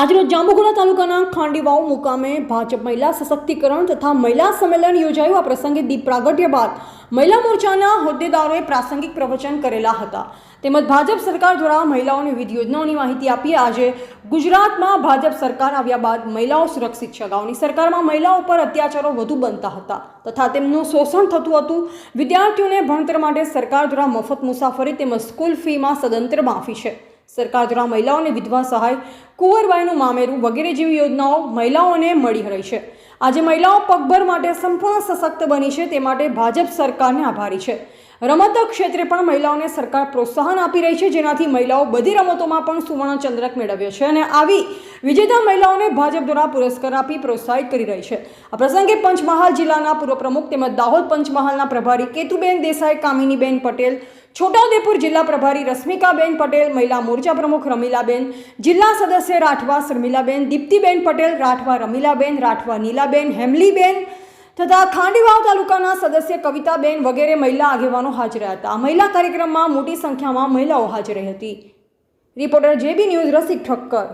આજરોજ જાંબુઘોડા તાલુકાના ખાંડીવાવ મુકામે ભાજપ મહિલા સશક્તિકરણ તથા મહિલા સંમેલન યોજાયું. આ પ્રસંગે દીપ પ્રાગટ્ય બાદ મહિલા મોરચાના હોદ્દેદારોએ પ્રાસંગિક પ્રવચન કરેલા હતા. તેમજ ભાજપ સરકાર દ્વારા મહિલાઓને વિવિધ યોજનાઓની માહિતી આપી. આજે ગુજરાતમાં ભાજપ સરકાર આવ્યા બાદ મહિલાઓ સુરક્ષિત છે. અગાઉની સરકારમાં મહિલાઓ પર અત્યાચારો વધુ બનતા હતા તથા તેમનું શોષણ થતું હતું. વિદ્યાર્થીઓને ભણતર માટે સરકાર દ્વારા મફત મુસાફરી તેમજ સ્કૂલ ફીમાં સદંતર માફી છે. સરકાર દ્વારા મહિલાઓને વિધવા સહાય, કુંવરબાઈનું મામેરું વગેરે જેવી યોજનાઓ મહિલાઓને મળી રહી છે. આજે મહિલાઓ પગભર માટે સંપૂર્ણ સશક્ત બની છે, તે માટે ભાજપ સરકારને આભારી છે. રમત ક્ષેત્રે પણ મહિલાઓને સરકાર પ્રોત્સાહન આપી રહી છે, જેનાથી મહિલાઓ બધી રમતોમાં પણ સુવર્ણચંદ્રક મેળવ્યો છે અને આવી વિજેતા મહિલાઓને ભાજપ દ્વારા પુરસ્કાર આપી પ્રોત્સાહિત કરી રહી છે. આ પ્રસંગે પંચમહાલ જિલ્લાના પૂર્વ પ્રમુખ તેમજ દાહોદ પંચમહાલના પ્રભારી કેતુબેન દેસાઈ, કામિનીબેન પટેલ છોટાઉદેપુર જિલ્લા પ્રભારી રશ્મિકાબેન પટેલ, મહિલા મોરચા પ્રમુખ રમીલાબેન, જિલ્લા સદસ્ય રાઠવા શર્મિલાબેન, દીપ્તિબેન પટેલ, રાઠવા રમીલાબેન, રાઠવા નીલાબેન, હેમલીબેન તથા ખાંડીવાવ તાલુકાના સદસ્ય કવિતાબેન વગેરે મહિલા આગેવાનો હાજર હતા. મહિલા કાર્યક્રમમાં મોટી સંખ્યામાં મહિલાઓ હાજર રહી હતી. Reporter JB news Rasik Thakkar.